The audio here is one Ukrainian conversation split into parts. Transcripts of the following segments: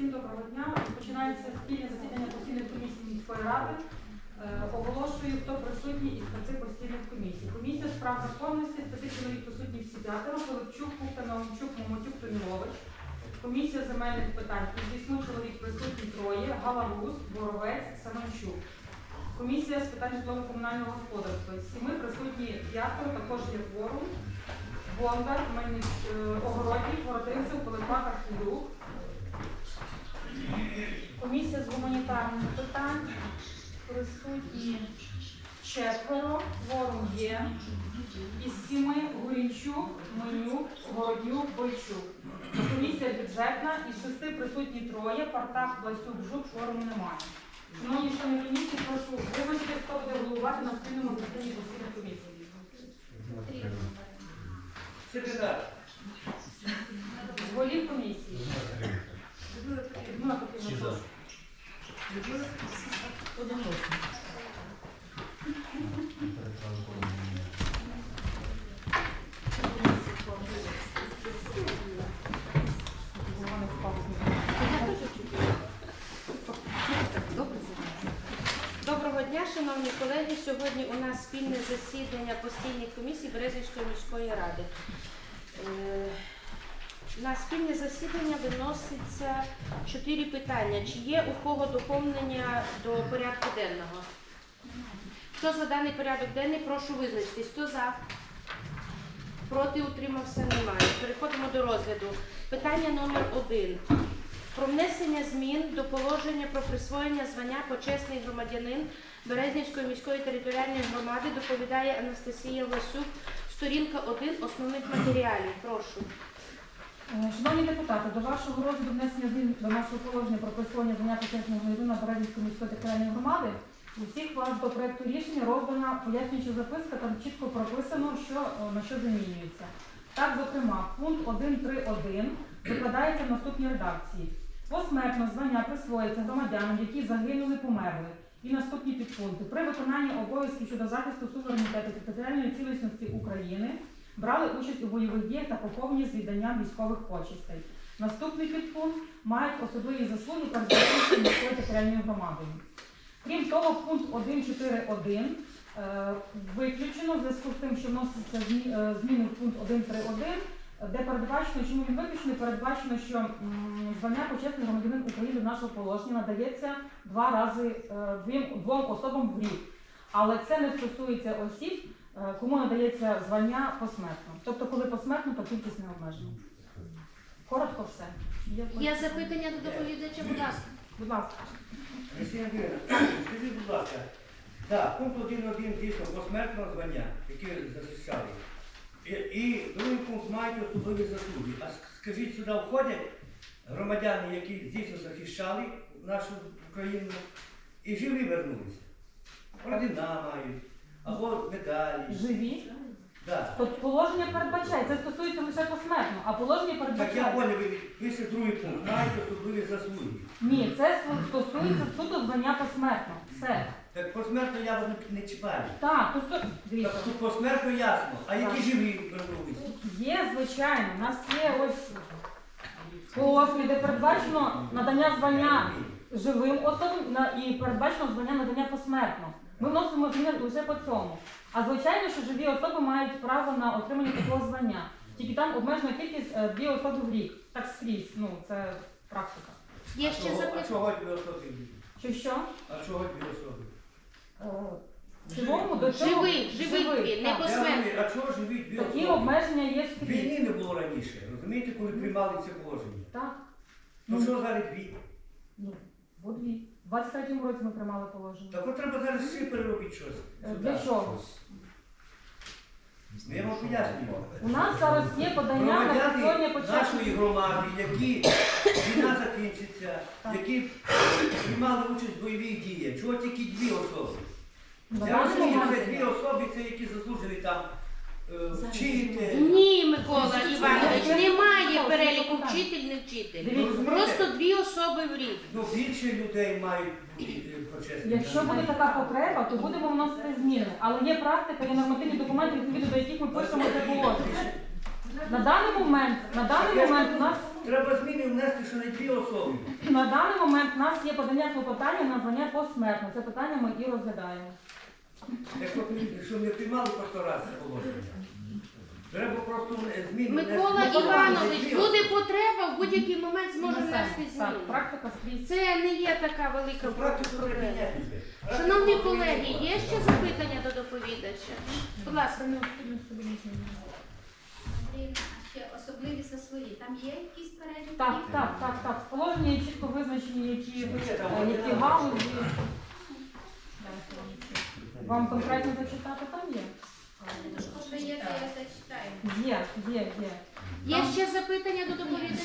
Всім доброго дня. Починається спільне засідання постійної комісії міської ради. Е, Оголошую, хто присутній із п'яти постійних комісій. Комісія з прав законності, чоловік присутні всі п'ятеро, Пилипчук, Кухта, Наумчук, Момотюк, Тонілович. Комісія земельних питань, із вісьми чоловік присутні троє, Галагус, Боровець, Семенчук. Комісія з питань житлово-комунального господарства, сіми присутні п'ятеро, також є кворум. Бондар, е, Огородній, Воротинцев, Пилипак, Архідюк. Комісія з гуманітарних питань присутні четверо, ворум є. Із сіми Гурінчук, Менюк, Городюк, Бойчук. Комісія бюджетна, із шести присутні троє, Партак, Власюк, Жук, форуму немає. Шановні члени комісії, прошу визначити, хто буде головувати на спільному засіданні постійної комісії. Секретар. З голів комісії. Людмила Петрівна, прошу. Доброго дня, шановні колеги. Сьогодні у нас спільне засідання постійних комісій Березівської міської ради. Е, На спільне засідання виноситься чотири питання. Чи є у кого доповнення до порядку денного? Хто за даний порядок денний, прошу визначитись. Хто за? Проти утримався немає. Переходимо до розгляду. Питання номер один. Про внесення змін до положення про присвоєння звання почесний громадянин Березнівської міської територіальної громади доповідає Анастасія Власюк. Сторінка 1 основних матеріалів. Прошу. Е, Шановні депутати, до вашого розгляду внесення змін до нашого положення про присвоєння звання почесного громадянина Березівської міської територіальної громади. У всіх вас до проекту рішення роздана пояснююча записка, там чітко прописано, що е, на що замінюється. Так, зокрема, пункт 1.3.1 викладається в наступній редакції. Посмертно звання присвоїться громадянам, які загинули, померли. І наступні підпункти. При виконанні обов'язків щодо захисту суверенітету територіальної цілісності України брали участь у бойових діях та поховані з відданням військових почестей. Наступний підпункт мають особливі заслуги перед Березівською міською територіальною. Крім того, пункт 1.4.1 е, виключено в зв'язку з тим, що вноситься змі- е, зміни в пункт 1.3.1, де передбачено, чому він виключений, передбачено, що звання почесний громадянин України нашого положення надається два рази е, двом, особам в рік. Але це не стосується осіб, кому надається звання посмертно. Тобто, коли посмертно, то кількість не обмежена. Коротко все. Є Є запитання до доповідача, будь ласка. Будь ласка. Олексій Андрійович, скажіть, будь ласка, так, пункт 1.1 дійсно посмертного звання, ви захищали. І, і другий пункт мають особливі заслуги. А скажіть, сюди входять громадяни, які дійсно захищали нашу Україну і живі вернулися. Ордена мають, або медалі. Живі. Да. Тобто положення передбачає, це стосується лише посмертно, а положення Так я передбачає. поняв, ви пише другий пункт, мають особливі заслуги. Ні, це стосується суду звання посмертно. Все. Так посмертно я вас не, не чіпаю. Так, то сто... дивіться. Так тут посмертно ясно, а які Так. живі вернулися? Є, звичайно, у нас є ось положення, де передбачено надання звання живим особам на- і передбачено звання надання посмертно. Ми вносимо зміни лише по цьому. А звичайно, що живі особи мають право на отримання такого звання. Тільки там обмежена кількість е, дві особи в рік. Так скрізь. Ну, це практика. Є А ще чого- А запитання? чого дві особи? Що що? А чого дві особи? Е, В цілому до цього Живий, живий дві, не так. Я Посмертно. розумію, а чого живі дві Такі особи? обмеження є скрізь. Війни не було раніше, розумієте, коли приймали це положення. Так. Ну що зараз дві? Ну, бо дві. У 23-му році ми приймали положення. Так от треба зараз ще переробити щось. Е, сюди. Для чого? Ну, Я вам пояснюю. У нас зараз є подання на Громадяни почесних нашої громади, які війна закінчиться, Так. які приймали участь в бойових діях. Чого тільки дві особи? На Я даний розумію, момент- це дві особи, це які заслужили там е, вчити. Ні, Микола Іванович, немає переліку вчитель, не вчитель. Просто дві особи в рік. Ну, більше людей мають е, почесні. Якщо буде така потреба, то будемо вносити зміни. Але є практика, є нормативні документи, відповідно до яких ми пишемо це положення. На даний момент, на даний момент у нас Треба зміни внести, що не дві особи. На даний момент у нас є подання клопотання на звання посмертно. Це питання ми і розглядаємо. Як от ми- що ми приймали просто раз положення. Треба просто зміни. Микола Ну, Іванович, буде потреба, в будь-який момент зможе внести зміни. практика скрізь. Це не є така велика проблема. Шановні колеги, є ще запитання до доповідача? Будь ласка. Ще особливі за свої. Там є якісь перелік? Так, так, так, так. В положенні чітко визначені, які, е, які галузі. Вам конкретно зачитати там є? Є. Є, є, є. Ще запитання до доповідача?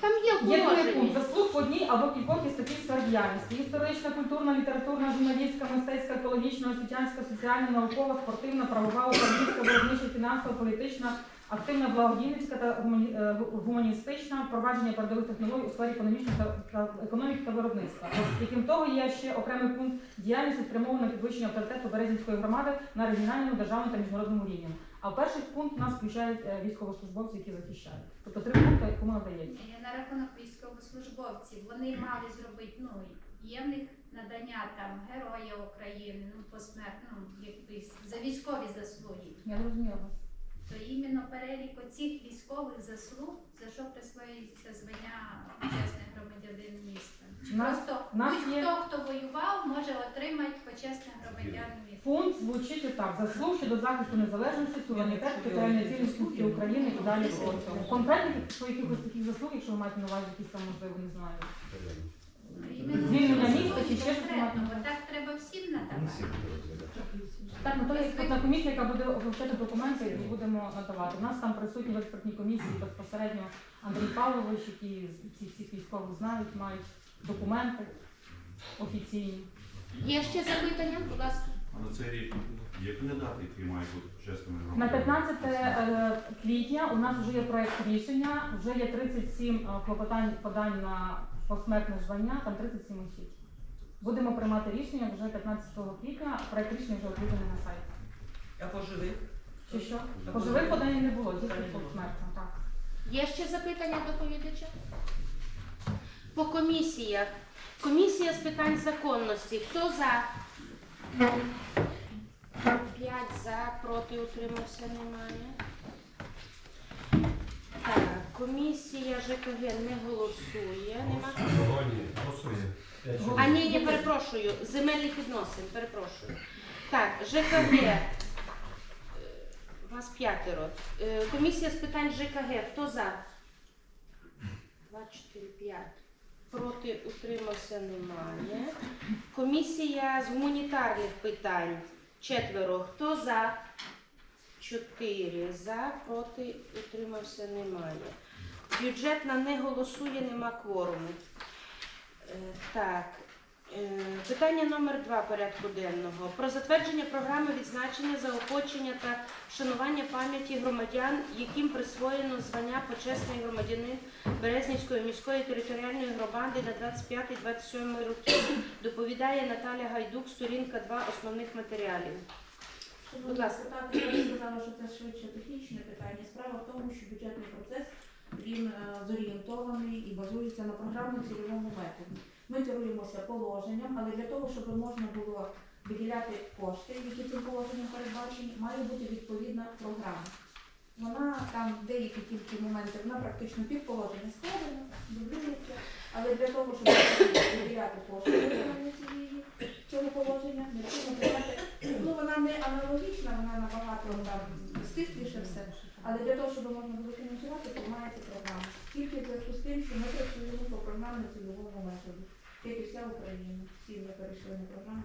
Там є Є другий пункт. положенні. Заслуг в одній або кількох із таких сфер діяльності. Історична, культурна, літературна, журналістська, мистецька, екологічна, освітянська, соціальна, наукова, спортивна, правова, управлінська, виробнича, фінансова, політична, активна благодійницька та е, гуманістична, впровадження передових технологій у сфері економічної та, економіки та виробництва. Крім того, є ще окремий пункт діяльності спрямована на підвищення авторитету Березінської громади на регіональному, державному та міжнародному рівні. А перший пункт у нас включають е, військовослужбовці, які захищають. Тобто три пункти, кому надається. Я на рахунок військовослужбовців. Вони мали зробити, ну, є в них надання там Героя України, ну, посмертно, ну, якийсь за військові заслуги. Я зрозуміла вас. То іменно перелік оцих військових заслуг, за що присвоюється звання почесний громадянин міста. Чи Нас- просто нас будь-хто, хто воював, може отримати почесний громадян міста. Пункт звучить отак: заслуг щодо захисту незалежності, суверенітету, територіальної цілісності України і далі по цьому. Конкретно по якихось таких заслуг, якщо ви маєте на увазі якісь там, можливо, не знаю. Іменно Звільнення міста чи ще щось конкретно, мати? бо так треба всім надавати. Так, ну то є експертна комісія, яка буде вивчати документи, і будемо надавати. У нас там присутні в експертній комісії безпосередньо Андрій Павлович, які ці всіх військових знають, мають документи офіційні. Є ще запитання? Будь ласка. А на цей рік є кандидати, які мають бути чесними На громадянами? 15 е, квітня у нас вже є проєкт рішення, вже є 37 е, клопотань подань на посмертне звання, там 37 осіб. Будемо приймати рішення вже 15 квітня, проєкт рішення вже оприлюднений на сайті. А поживих? Чи що? Поживих подань не було, тільки посмертно, так. Є ще запитання доповідача? По комісіях. Комісія з питань законності. Хто за? П'ять за, проти утримався, немає. Так, комісія ЖКГ не голосує. Нема. А ні, ні, перепрошую. Земельних відносин, перепрошую. Так, ЖКГ. Е, Вас п'ятеро. Е, Комісія з питань ЖКГ. Хто за? Два, чотири, п'ять. Проти утримався немає. Комісія з гуманітарних питань. Четверо. Хто за? Чотири. За, проти утримався немає. Бюджетна не голосує, нема кворуму. Е, Так. Е, Питання номер два порядку денного. Про затвердження програми відзначення, заохочення та вшанування пам'яті громадян, яким присвоєно звання почесний громадянин Березнівської міської територіальної громади на 25-27 роки. Доповідає Наталя Гайдук, сторінка 2 основних матеріалів. Будь ласка. Депутати я сказала, що це швидше технічне питання. Справа в тому, що бюджетний процес він е, зорієнтований і базується на програмно-цільовому методі. Ми керуємося положенням, але для того, щоб можна було виділяти кошти, які цим положенням передбачені, має бути відповідна програма. Вона там деякі тільки моменти, вона практично під положення складена, дублюється, але для того, щоб виділяти кошти виконання цієї цього положення, необхідно прийняти Ну, вона не аналогічна, вона набагато там стисліше все. Але для того, щоб можна було фінансувати, приймається програма. Тільки в зв'язку з тим, що ми працюємо по програмі цільовому методу. Як і. Всі ми перейшли на програму.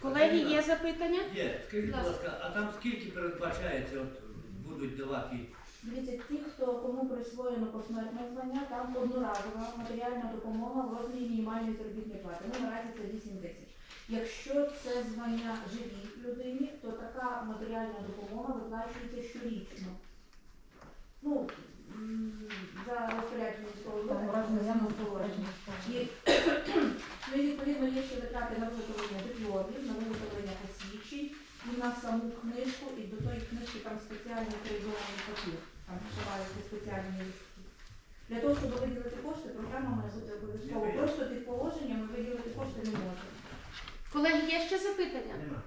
Колеги, є запитання? Є. Скажіть, будь ласка, а там скільки передбачається, от будуть давати? Дивіться, ті, хто кому присвоєно посмертне звання, там одноразова матеріальна допомога в розмірі мінімальної заробітної плати. Ну, наразі це 8 тисяч. Якщо це звання живій людині, то така матеріальна допомога виплачується щорічно. Ну, за розпорядження самоуправління. І ну, відповідно є ще витрати на виготовлення дипломів, на виготовлення посвідчень і на саму книжку, і до тої книжки там спеціальний авторизований папір. Там Для того, щоб виділити кошти, програма має бути обов'язково. Просто під положеннями виділити кошти не може. Колеги, є ще запитання?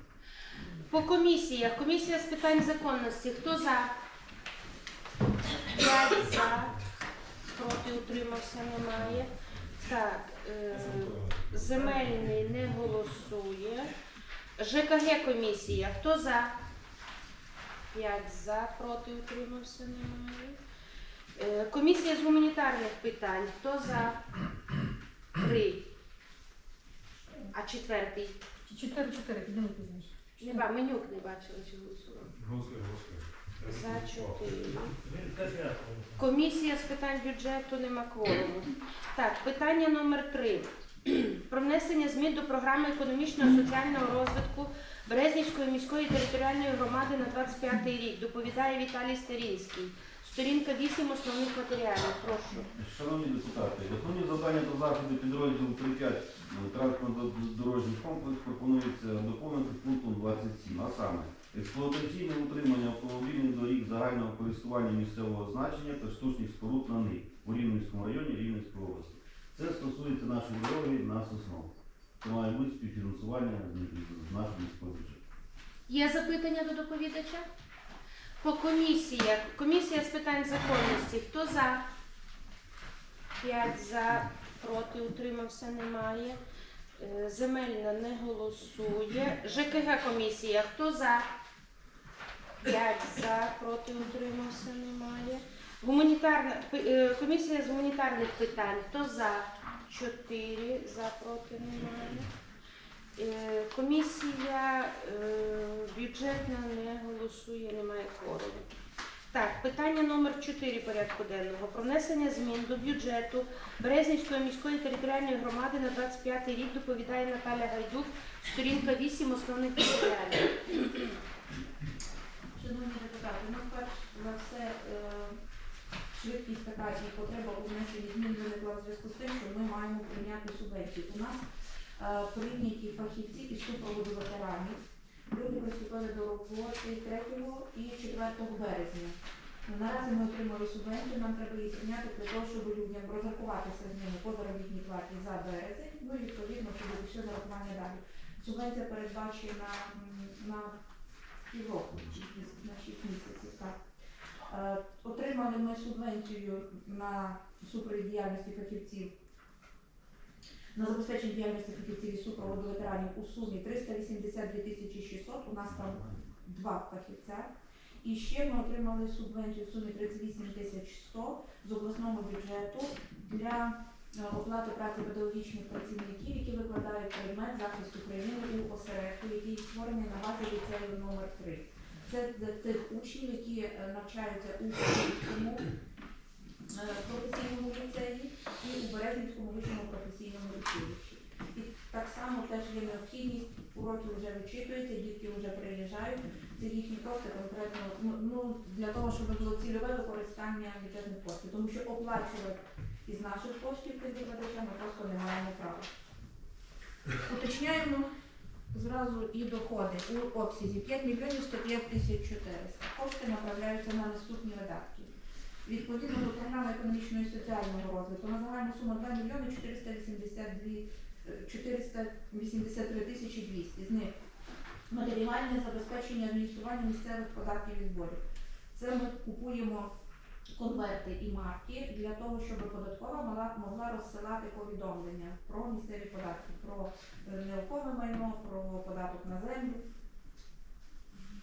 По комісіях. Комісія з питань законності. Хто за? П'ять за. Проти утримався немає. Так, е, земельний не голосує. ЖКГ комісія. Хто за? П'ять за. Проти утримався немає. Е, комісія з гуманітарних питань. Хто за? Три. А четвертий? Чи 4-4, пізніше. Менюк не бачила, чи голосувала. Голосує, голосує. Комісія з питань бюджету нема кворуму. Так, питання номер три. Про внесення змін до програми економічного і соціального розвитку Березнівської міської територіальної громади на 25 рік. Доповідає Віталій Старінський. Сторінка 8 основних матеріалів. Прошу. Шановні депутати, основні завдання до заходу підрозділу 3.5 транспортно-дорожній комплекс пропонується доповнити пунктом 27, а саме експлуатаційне утримання автомобільних доріг загального користування місцевого значення та штучних споруд на них у Рівненському районі Рівненської області. Це стосується нашої дороги на Соснов. Це має бути співфінансування з з нашого міського бюджету. Є запитання до доповідача? По комісіях. Комісія з питань законності. Хто за? П'ять за, проти утримався, немає. Е, Земельна не голосує. ЖКГ комісія. Хто за? П'ять за, проти утримався, немає. Гуманітарна е, комісія з гуманітарних питань. Хто за? Чотири за, проти немає. Е, Комісія е, бюджетна не голосує, немає кворуму. Так, питання номер 4 порядку денного. Про внесення змін до бюджету Березнівської міської територіальної громади на 25 рік доповідає Наталя Гайдук, сторінка 8 основних матеріалів. Шановні депутати, ну перш за все е, швидкість така і потреба у внесенні змін виникла в зв'язку з тим, що ми маємо прийняти субвенцію. У нас е, прийняті фахівці із супроводу ветеранів. Люди приступили до роботи 3 і 4 березня. Наразі ми отримали субвенцію, нам треба її прийняти для того, щоб людям розрахуватися з ними по заробітній платі за березень, ну і відповідно, щоб пішли нарахування далі. Субвенція передбачена на півроку, на 6 місяців. Так. Отримали ми субвенцію на супровід діяльності фахівців на забезпечення діяльності фахівців і супроводу ветеранів у сумі 382 тисячі 600, у нас там два фахівця. І ще ми отримали субвенцію в сумі 38 тисяч 100 з обласного бюджету для оплати праці педагогічних працівників, які викладають предмет захисту країни у осередку, який створений на базі ліцею номер 3 Це для тих учнів, які е, навчаються у Київському е, професійному ліцеї і у Березнівському вищому професійному училищі. І так само теж є необхідність, уроки вже вичитуються, дітки вже приїжджають. Це їхні кошти конкретно ну, ну, для того, щоб було цільове використання бюджетних коштів, тому що оплачувати із наших коштів тим ми просто не маємо права. Уточняємо зразу і доходи у обсязі 5 мільйонів 105 тисяч 400. Кошти направляються на наступні видатки. Відповідно до програми економічного і соціального розвитку на загальну суму 2 мільйони 482 е, 483 тисячі 200. З них матеріальне забезпечення адміністрування місцевих податків і зборів. Це ми купуємо конверти і марки для того, щоб податкова могла, могла розсилати повідомлення про місцеві податки, про е, нерухоме майно, про податок на землю.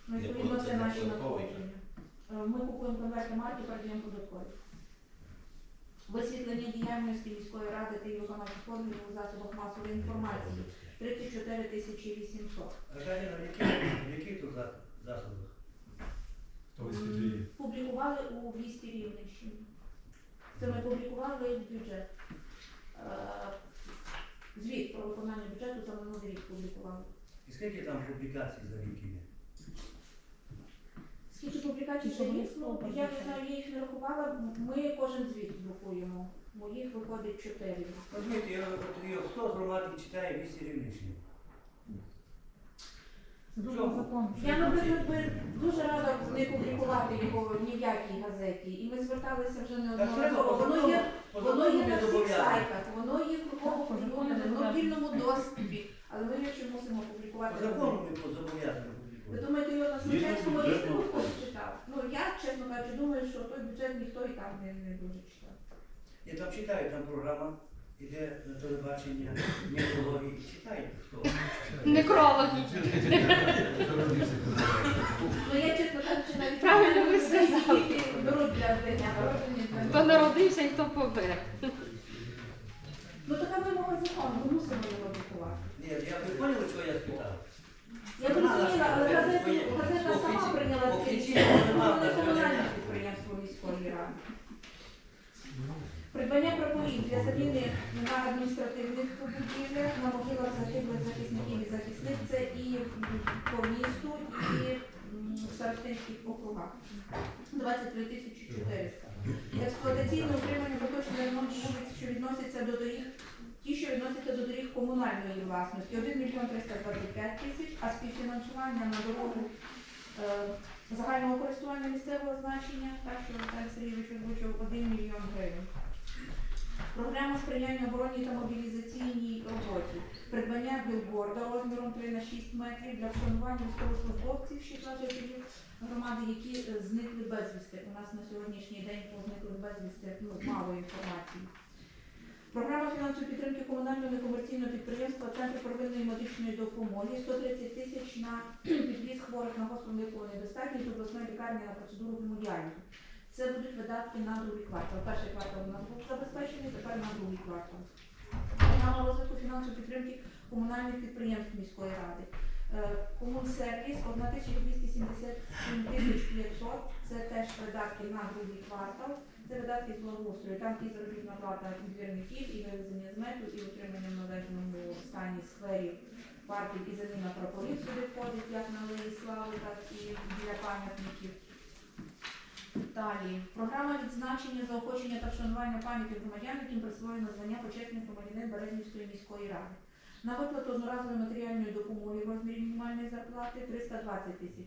Ну, відповідно, це наші надходження. Е, Ми купуємо конверти марки, передаємо податкові. Висвітлення діяльності міської ради та її виконавчих органів у засобах масової інформації 34 тисячі 800. Аркадіна, в яких, тут за- засобах? Публікували у вісті Рівненщині. Це ми публікували бюджет. Е, Звіт про виконання бюджету за минулий рік публікували. І скільки там публікацій за рік є? Скільки публікацій Що вже? Ну, я не знаю, я їх не рахувала. Ми кожен звіт друкуємо. Моїх виходить чотири. Розумієте, я от я хто з громадки читає вісі рівничні? Я, наприклад, би дуже рада не публікувати його в ніякій газеті. І ми зверталися вже неодноразово. Воно є воно є на всіх сайтах, воно є кругом опубліковане, воно в мобільному доступі. Але ми його ще мусимо публікувати. Ви думаєте, його на Слученському ліснику читав? Ну я, чесно кажучи, думаю, що той бюджет ніхто і там не дуже читав. Я там читаю, там програма іде на телебачення, неврології, читайте хто. Некрологи. Ну я чесно кажучи, навіть Правильно ви сказали. беруть для дня народження. Хто народився і хто помер. Ну така вимога закону, ми мусимо його виховати. Ні, я ви поняли, що я спитав? Я б розуміла, але газету, газета сама Офіці- прийняла таке офіційно рішення, нема тому не такого комунальне рішення. підприємство міської ради. Придбання прапорів для заміни на адміністративних будівлях, на могилах загиблих захисників і захисниць, це і по місту, і в старостинських округах. 23 тисячі 400. Експлуатаційне утримання поточний ремонт вулиць, що відносяться до доріг, ті, що відносяться до доріг комунальної власності, 1 мільйон 325 тисяч, а співфінансування на дорогу е, загального користування місцевого значення, так що Віталій Сергійович озвучив 1 мільйон гривень. Програма сприяння оборонній та мобілізаційній роботі. Придбання білборда розміром 3 на 6 метрів для вшанування військовослужбовців 16 жителів громади, які е, зникли безвісти. У нас на сьогоднішній день по зниклих безвісти ну, мало інформації. Програма фінансової підтримки комунального некомерційного підприємства Центр первинної медичної допомоги 130 тисяч на підвіз хворих на липову недостатність обласної лікарні на процедуру гемодіалізу. Це будуть видатки на другий квартал. Перший квартал у нас був забезпечений, тепер на другий квартал. Програма розвитку фінансової підтримки комунальних підприємств міської ради. Е, Комунсервіс 1277 тисяч 500, це теж видатки на другий квартал. Це видатки з благоустрою. Там і заробітна плата двірників, і вивезення з мету, і утримання в належному стані скверів, парків, і заміна прапорів сюди входить, як на Алеї Слави, так і біля пам'ятників. Далі. Програма відзначення заохочення та вшанування пам'яті громадян, яким присвоєно звання почесних громадянин Березнівської міської ради. На виплату одноразової матеріальної допомоги в розмірі мінімальної зарплати 320 тисяч.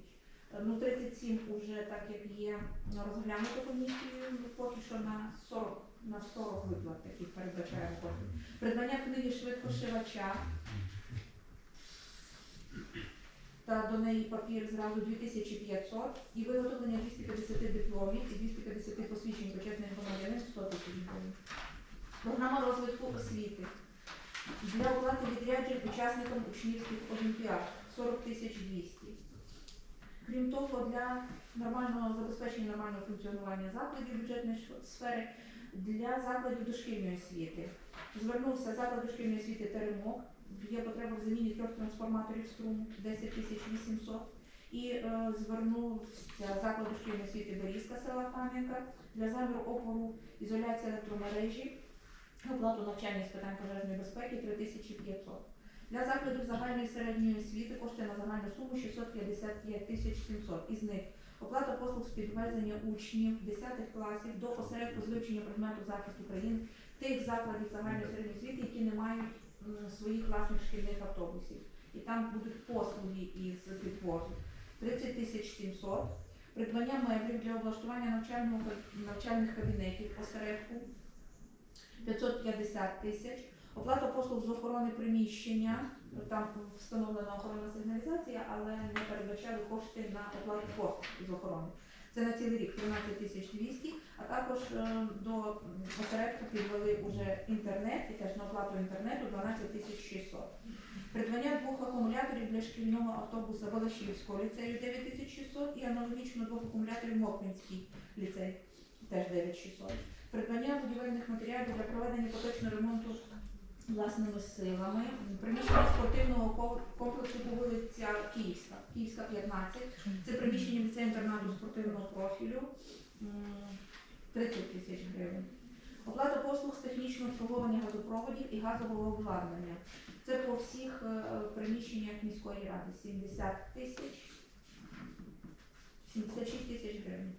Е, Ну, 37 уже так як є розглянуто комісією, ну, поки що на 40, на 40 виплат таких передбачаємо кошти. Придбання книги швидкошивача та до неї папір зразу 2500 і виготовлення 250 дипломів і 250 посвідчень почесних громадянин 100 тисяч гривень. Програма розвитку освіти. Для оплати відряджень учасникам учнівських олімпіад 40 тисяч 200. Крім того, для нормального забезпечення нормального функціонування закладів бюджетної сфери для закладів дошкільної освіти. Звернувся заклад дошкільної освіти Теремок. Є потреба в заміні трьох трансформаторів струму 10 тисяч 800. І е, звернувся заклад дошкільної освіти Берізка села Кам'янка для заміру опору ізоляції електромережі, оплату навчання з питань пожежної безпеки 3500. Для закладів загальної середньої освіти кошти на загальну суму 655 тисяч 700. Із них оплата послуг з підвезення учнів 10 класів до осередку з вивчення предмету захисту країн тих закладів загальної середньої освіти, які не мають своїх власних шкільних автобусів. І там будуть послуги із підвозу. 30 тисяч 700. Придбання меблів для облаштування навчального навчальних кабінетів осередку 550 тисяч. Оплата послуг з охорони приміщення, там встановлена охоронна сигналізація, але не передбачали кошти на оплату послуг з охорони. Це на цілий рік 13 тисяч 200, а також е, до осередку підвели уже інтернет і теж на оплату інтернету 12 тисяч 600. Придбання двох акумуляторів для шкільного автобуса Балашівського ліцею 9600 і аналогічно двох акумуляторів Моквинський ліцей теж 9600. Придбання будівельних матеріалів для проведення поточного ремонту власними силами. Приміщення спортивного комплексу по вулиця Київська, Київська 15. Це приміщення ліцею інтернату спортивного профілю. 30 тисяч гривень. Оплата послуг з технічного обслуговування газопроводів і газового обладнання. Це по всіх е, приміщеннях міської ради 70 тисяч, 76 тисяч гривень.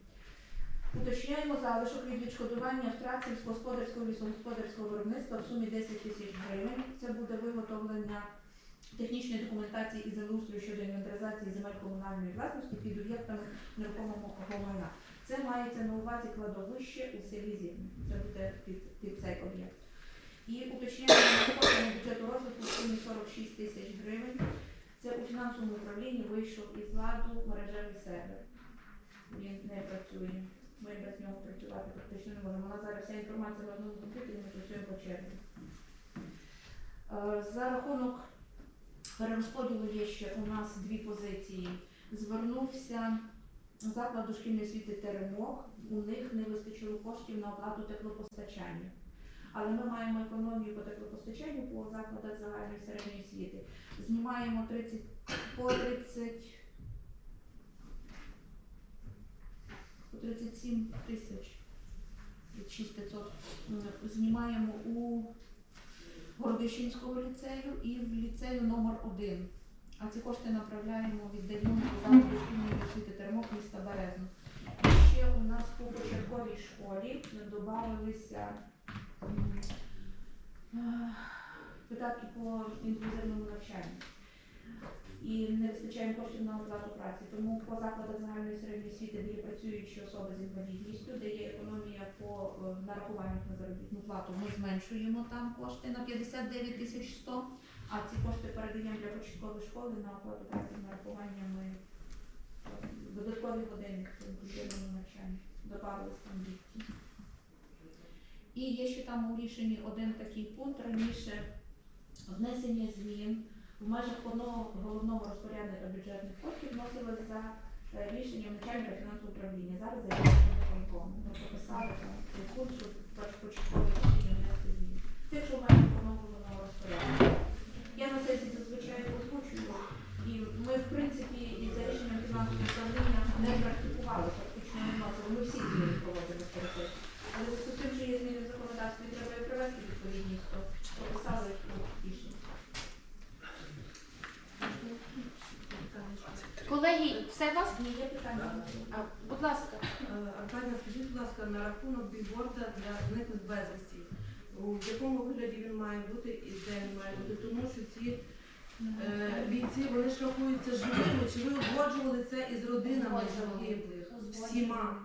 Уточняємо залишок від відшкодування втрат сільськогосподарського лісогосподарського виробництва в сумі 10 тисяч гривень. Це буде виготовлення технічної документації і землеустрою щодо інвентаризації земель комунальної власності під об'єктами нерухомого майна. Це мається на увазі кладовище у селі Зірні. Це буде під, під цей об'єкт. І уточняємо надходження бюджету розвитку в сумі 46 тисяч гривень. Це у фінансовому управлінні вийшов із ладу мережевий сервер. він не працює. Ми без нього працювати практично не можемо. Нас зараз вся інформація на одному комп'ютері, ми працюємо по черзі. Е, За рахунок перерозподілу є ще у нас дві позиції. Звернувся заклад дошкільної освіти Теремок. У них не вистачило коштів на оплату теплопостачання. Але ми маємо економію по теплопостачанню по закладах загальної середньої освіти. Знімаємо 30 по 30 37 тисяч 6500 знімаємо у Городищенського ліцею і в ліцею номер 1 А ці кошти направляємо віддаємо закладу дошкільної освіти Теремок міста Березно. Ще у нас по початковій школі додавалися е, видатки по інклюзивному навчанню. І не вистачає коштів на оплату праці. Тому по закладах загальної середньої освіти, де є працюючі особи з інвалідністю, де є економія по е, нарахуваннях на заробітну плату, ми зменшуємо там кошти на 59 тисяч 100, а ці кошти передаємо для початкової школи на оплату праці з нарахуваннями е, додаткові години по інклюзивному навчанню. Добавились там дітки. І є ще там у рішенні один такий пункт раніше внесення змін в межах одного головного розпорядника бюджетних коштів вносили за е, рішенням начальника фінансового управління. Зараз за рішенням виконкому. Цей пункт, щоб поч- початкові рішення внести зміни. Це якщо в межах одного головного розпорядника. Я на сесії зазвичай озвучую, і ми, в принципі, і за рішенням фінансового управління не практикували, фактично не вносили. Ми всі зміни проводили через це. Але в зв'язку з тим, що є зміни в законодавстві, треба їх привести у відповідність, то прописали у рішення. У вас? Ні, є питання. А, будь ласка. Е, Аркадія, скажіть, будь ласка, на рахунок бігборда для зниклих безвісті. У якому вигляді він має бути і де він має бути? Тому що ці е, бійці вони ж живими. Чи ви узгоджували це із родинами Узгоджували. загиблих? Узгоджували. Всіма.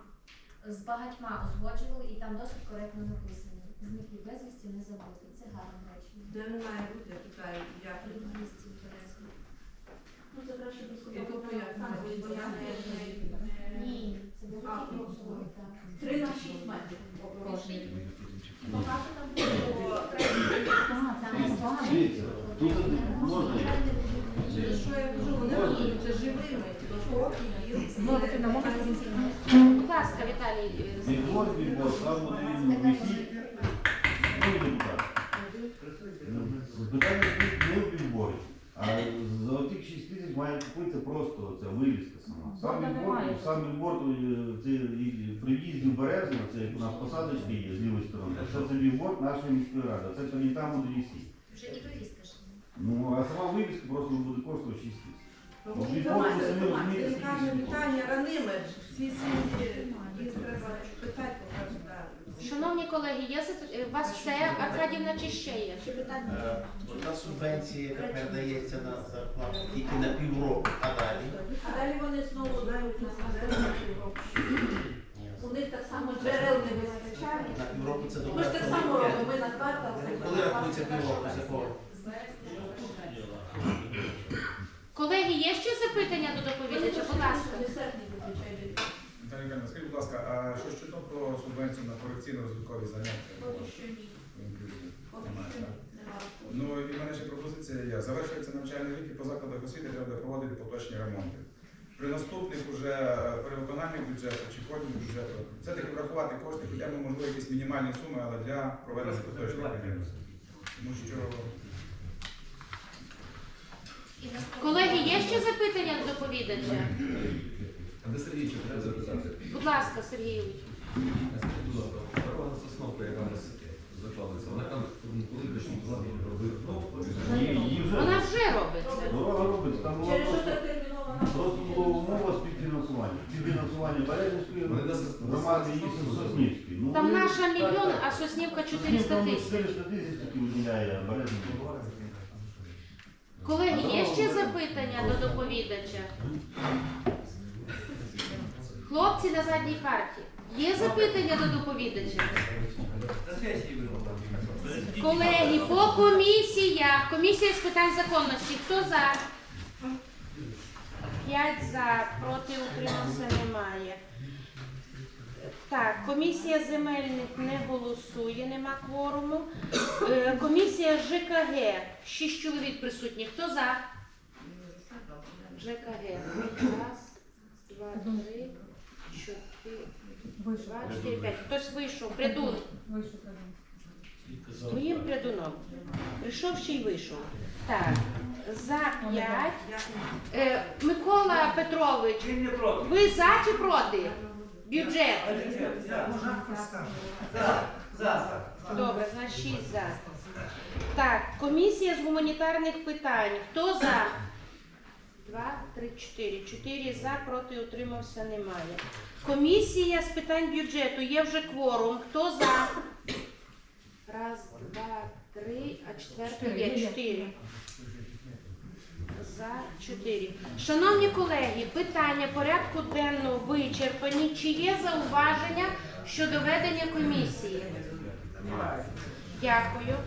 З багатьма узгоджували і там досить коректно написано. Зниклі безвісті не забути. Це гарне речення. Де він має бути, я питаю, як він? Безвісті інтересно. Краще я не- Ні, це було А, ну. 3 на 6 метрів порожній. Багато там було Там не слава. Дивіться, тут можна. Через що я кажу, вони Можна? живими. Поки їм Ну, Будь ласка, Віталій. е, Відбор, відбор, там. Ну, депутат. Питання стоїть не в відборі, а за тих 6 тисяч має купитися просто ця вивіска сама. Сам немає. сам е, це і при в'їзді в Березно, це як у нас посадочки є з лівої сторони. Це це відбор нашої міської ради, це то не там у висіти. Вже і вивіска ж. Ну, а сама вивіска просто буде коштувати 6 тисяч. Ну, Ну, інформація, ви це Він каже, вітання раними. Всі сім'ї, їх треба питати, покаже, так. Шановні колеги, є е, у вас все, Аркадівна, чи ще є? Ще питання? Е, Та субвенція, яка передається на зарплату тільки на півроку, а далі. А далі вони знову дають нас Ні. У них так само джерел не вистачає. На півроку це Ми ж так само робимо, ми на квартал. Коли рахується півроку з якого? Колеги, є ще запитання до доповідача? Будь ласка. Не серпні зазвичай Наталія скажіть, будь ласка, а що чутно про субвенцію на корекційно-розвиткові заняття? Поки що ні. Поки Немає, що так? немає. Ну і в мене ще пропозиція є. Завершується навчальний рік і по закладах освіти треба проводити поточні ремонти. При наступних уже е, перевиконаннях бюджету чи ходів бюджету все-таки врахувати кошти, хоча б можливо якісь мінімальні суми, але для проведення поточних ремонтів. Тому що І наступне. Колеги, є ще запитання до доповідача? Андрій Сергійович, треба запитати. Будь ласка, Сергійович. Скажіть, будь ласка, дорога сосновка, яка нас закладається, вона там коли прийшли ну, Її її вже Вона вже робиться. дорога робиться, там була Через що просто так терміново Просто була умова співфінансування. Співфінансування Березівської Вони громади і Соснівської. Ну, Там наша мільйон, а Соснівка Соснівка, 400 ну, тисяч. 400 тисяч тільки виділяє Березівська. Колеги, є ще запитання до доповідача? Хлопці на задній парті. Є запитання до доповідача? Колеги, по комісіях. Комісія з питань законності. Хто за? П'ять за, проти утримався немає. Так, комісія земельних не голосує, нема кворуму. Е, комісія ЖКГ, шість чоловік присутні. Хто за? ЖКГ. Раз, два, три, Вийшов. два, чотири, п'ять. Хтось вийшов. Придун. Вийшов. твоїм придуном. Прийшов ще й вийшов. Так, за п'ять. Е, Микола Петрович, Чим не проти? ви за чи проти? Бюджет. За, за. Добре, значить 6 за. Так, комісія з гуманітарних питань. Хто за? Два, три, чотири. Чотири за, проти утримався немає. Комісія з питань бюджету. Є вже кворум. Хто за? Раз, два, три, а четвертий є. Чотири. За чотири. Шановні колеги, питання порядку денного вичерпані. Чи є зауваження щодо ведення комісії? Дякую.